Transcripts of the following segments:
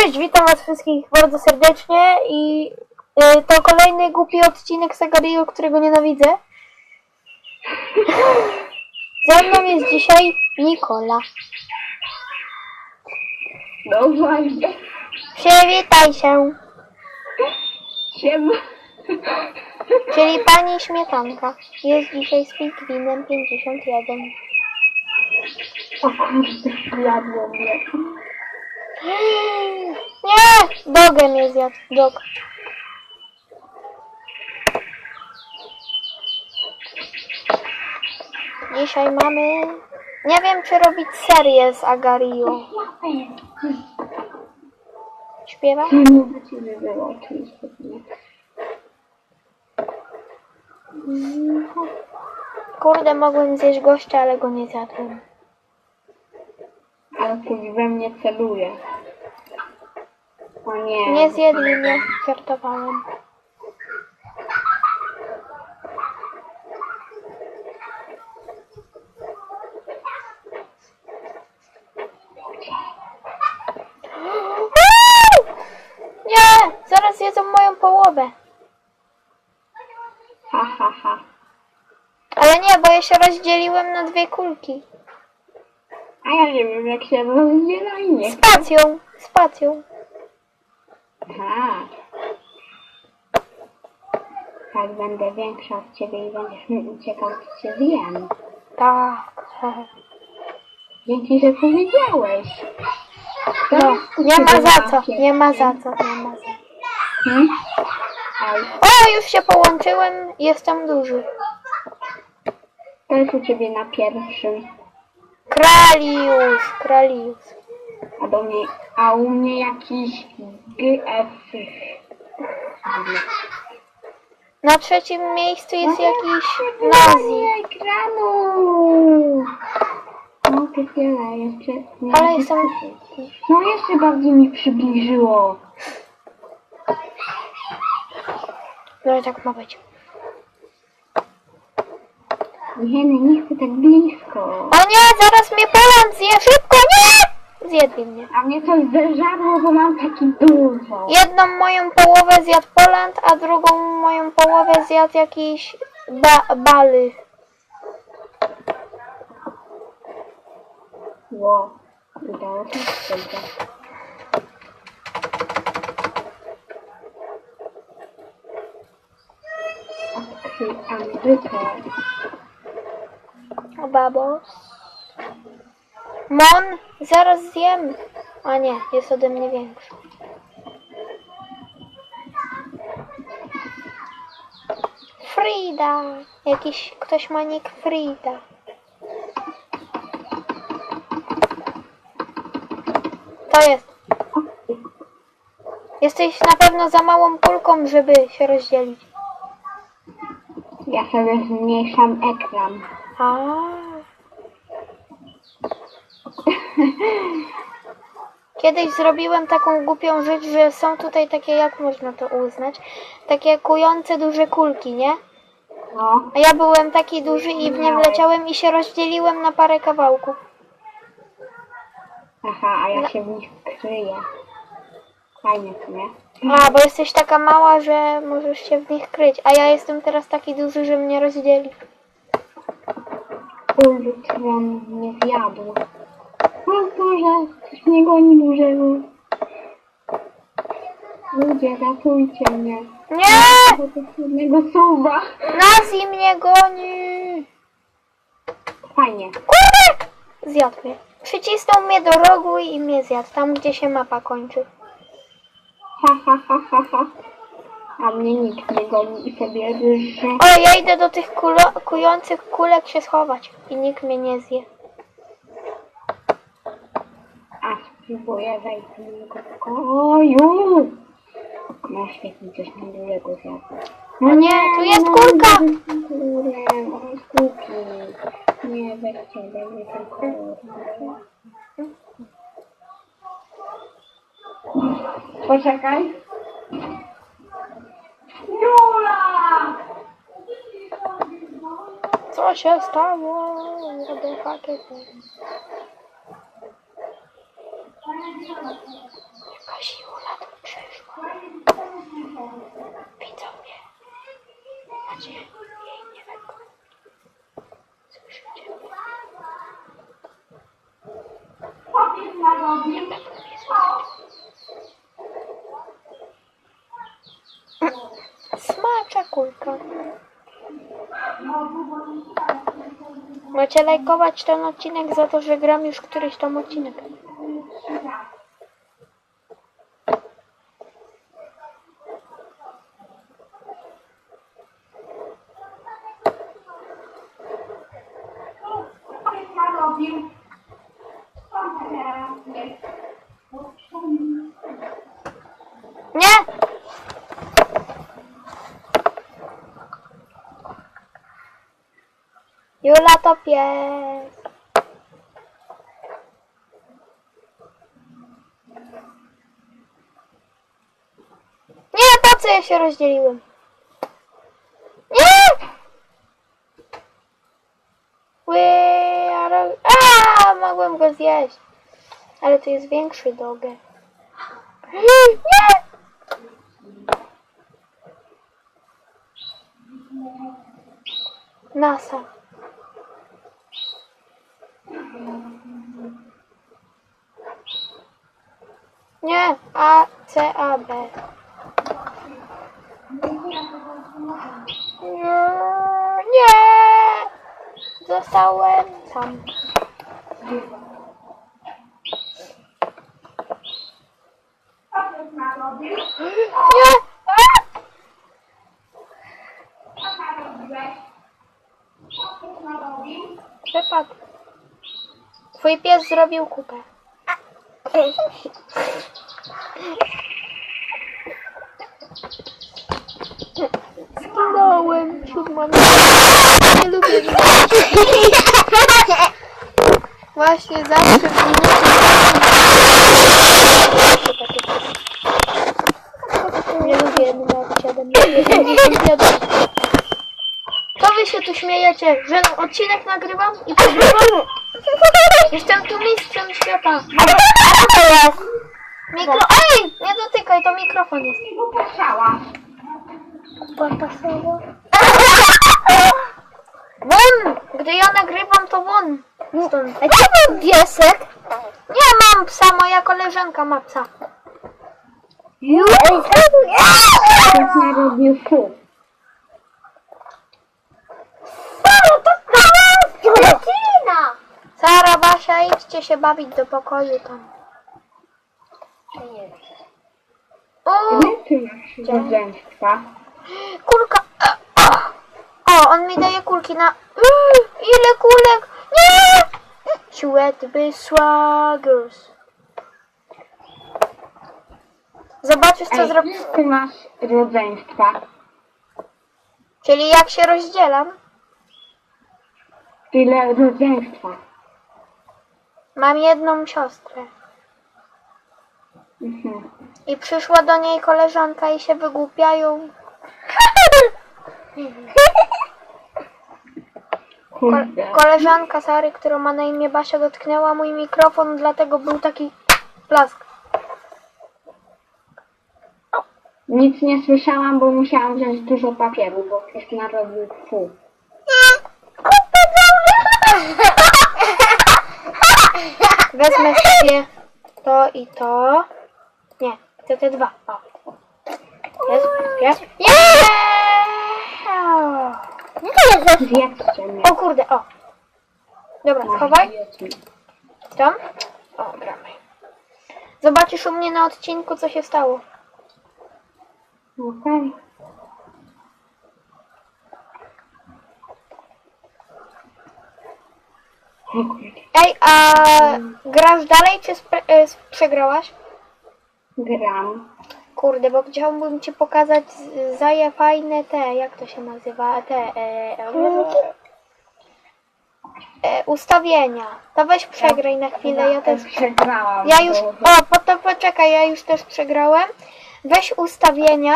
Cześć, witam was wszystkich bardzo serdecznie i y, to kolejny głupi odcinek Sagario, którego nienawidzę. Ze mną jest dzisiaj Nikola. No właśnie. Przywitaj się, Siema. czyli pani Śmietanka. Jest dzisiaj z Pingwinem 51. O kurde, zjadło mnie. Nie! Dogę mnie zjadł, dog. Dzisiaj mamy... Nie wiem, czy robić serię z Agario. Śpiewa? Kurde, mogłem zjeść gościa, ale go nie zjadłem. We mnie celuje. O nie. Nie zjedli mnie, żartowałem. Nie! Zaraz jedzą moją połowę. Ha, ha, ha. Ale nie, bo ja się rozdzieliłem na dwie kulki. A ja nie wiem jak się rozdziela i nie. Spacją, spacją. Aha. Jak będę większa od ciebie i będziesz mi uciekał, to cię zjem. Tak. Dzięki, że powiedziałeś. To No, jest nie ma za co, nie ma za co, nie ma za co. Hmm? O, już się połączyłem, jestem duży. to jest u ciebie na pierwszym. Kralius, Kralius. A do mnie, a u mnie jakiś GF. Na trzecim miejscu jest jakiś Nazi. Nie, ekranu! No to tyle, jeszcze... Nie Ale jestem... No jeszcze bardziej mi przybliżyło. No tak ma być. Nie, nie chcę tak blisko. O nie, zaraz mnie Poland zje, szybko, nie! Zjedli mnie. A mnie coś zeżarło, bo mam taki dużo. Jedną moją połowę zjadł Poland, a drugą moją połowę zjadł jakiś ba baly. Ło, udało się dobrze. Odkryj Amerykę. O babos. Mon, zaraz zjem. A nie, jest ode mnie większy. Frida. Jakiś ktoś ma nick Frida. To jest. Jesteś na pewno za małą kulką, żeby się rozdzielić. Ja sobie zmniejszam ekran. Kiedyś zrobiłem taką głupią rzecz, że są tutaj takie, jak można to uznać, takie kujące duże kulki, nie? No, A ja byłem taki duży i w nie wleciałem i się rozdzieliłem na parę kawałków. aha, a ja się w nich kryję. Fajnie, co nie? A, bo jesteś taka mała, że możesz się w nich kryć. A ja jestem teraz taki duży, że mnie rozdzieli. Ultron mnie zjadł. O Boże, coś mnie goni dużego. Ludzie, ratujcie mnie. Nie! Bo to jednego suwa. Nazi mnie goni! Fajnie. Kurde! Zjadł mnie. Przycisnął mnie do rogu i mnie zjadł, tam gdzie się mapa kończy. Ha, ha, ha, ha, ha. A mnie nikt nie goni i sobie ryże. O, ja idę do tych kulo- kujących kulek się schować i nikt mnie nie zje. A spróbuję wejść do niego pokoju. No świetnie, coś mi dużego zjadł. O nie, tu jest kulka! Kurde, o, kulki. Nie, weźcie, dajmy tylko. Poczekaj. Co się stało? What the fuck is Jakaś Jula tu przyszła. Widzowie. Macie jej nie lekko. Słyszycie? Powiedz na Macie lajkować ten odcinek za to, że gram już któryś tam odcinek. Nie! Jula to pies. Nie, po co ja się rozdzieliłem? Nie! Ły, ale... A, mogłem go zjeść. Ale to jest większy dogę. Nie! NASA. Nie, A, C, A, B. Nie, nie. Sam. Nie! A! Wypadł. Twój pies zrobił kupę. Zginąłem. Siódma. Nie lubię. Właśnie zawsze w minucie. Nie lubię numer 7. To wy się tu śmiejecie, że odcinek nagrywam i pogrywam? Jestem tu mistrzem świata. Mikro... Ej! Nie dotykaj, to mikrofon jest. Won! Gdy ja nagrywam, to won. A gdzie był piesek? Nie mam psa, moja koleżanka ma psa. Ej, Pies narobił Kina! Sara, Basia, idźcie się bawić do pokoju tam. O, masz rodzeństwa? kulka. O, on mi daje kulki na... Yy, ile kulek? Nie! Sweatby Swaggers. Zobaczysz, co ile ty masz rodzeństwa? Czyli jak się rozdzielam, Ile rodzeństwa? mam jedną siostrę. Mhm. I przyszła do niej koleżanka i się wygłupiają. Kurde. koleżanka Sary, która ma na imię Basia, dotknęła mój mikrofon, dlatego był taki plask. Nic nie słyszałam, bo musiałam wziąć dużo papieru, bo pies narobił fu. Wezmę sobie to i to. Nie, to te dwa. O. Jest, jest. Yeah! Zjedzcie mnie. O kurde, o. Dobra, schowaj. Tam. O, gramy. Zobaczysz u mnie na odcinku, co się stało. Okej. O kurde. Ej, a grasz dalej, czy spre- e, s- przegrałaś? Gram. Kurde, bo chciałbym ci pokazać zaje fajne te, jak to się nazywa, te e, e, e, ustawienia. To weź przegraj na chwilę, ja też. Przegrałam. Ja już, o, po to poczekaj, ja już też przegrałem. Weź ustawienia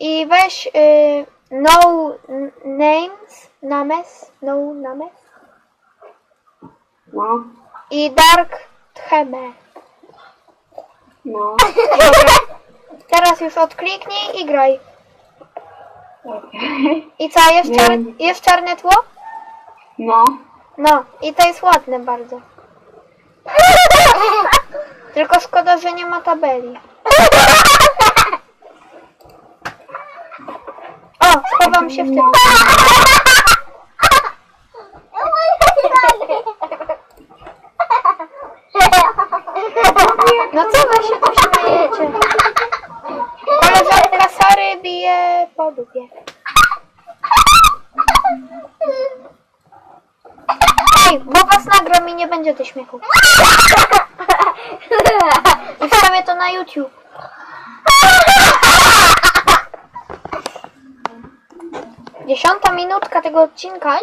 i weź y, no names, names, no names No, i dark theme. no. Teraz już odkliknij i graj. Okej. I co, jest, czar- jest czarne tło? No. No, i to jest ładne bardzo. Tylko szkoda, że nie ma tabeli. O! chowam się w tym. No co wy się tu śmiejecie? Koleżanka Sary dupie. Ej, bo was nagram i nie będzie tych śmiechów. I wstawię to na YouTube. Dziesiąta minutka tego odcinka. Nie!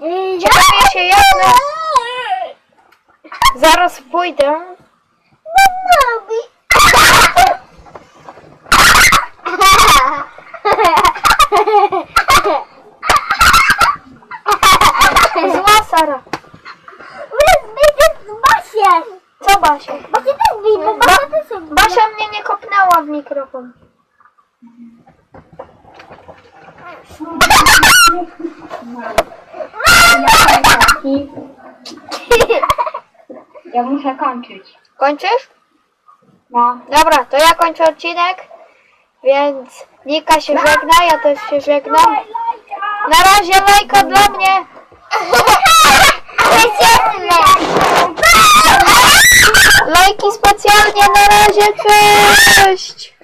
Nie! Ciekawie się jak. Zaraz pójdę. Zła Sara. Basia! Co Basia? Basia też bij, bo Basia też jest Basia mnie nie kopnęła w mikrofon. Ja muszę kończyć. Kończysz? No. Dobra, to ja kończę odcinek. Więc Nika się żegna, ja też się żegnam. Na razie lajka dla mnie. Lajki specjalnie na razie, cześć!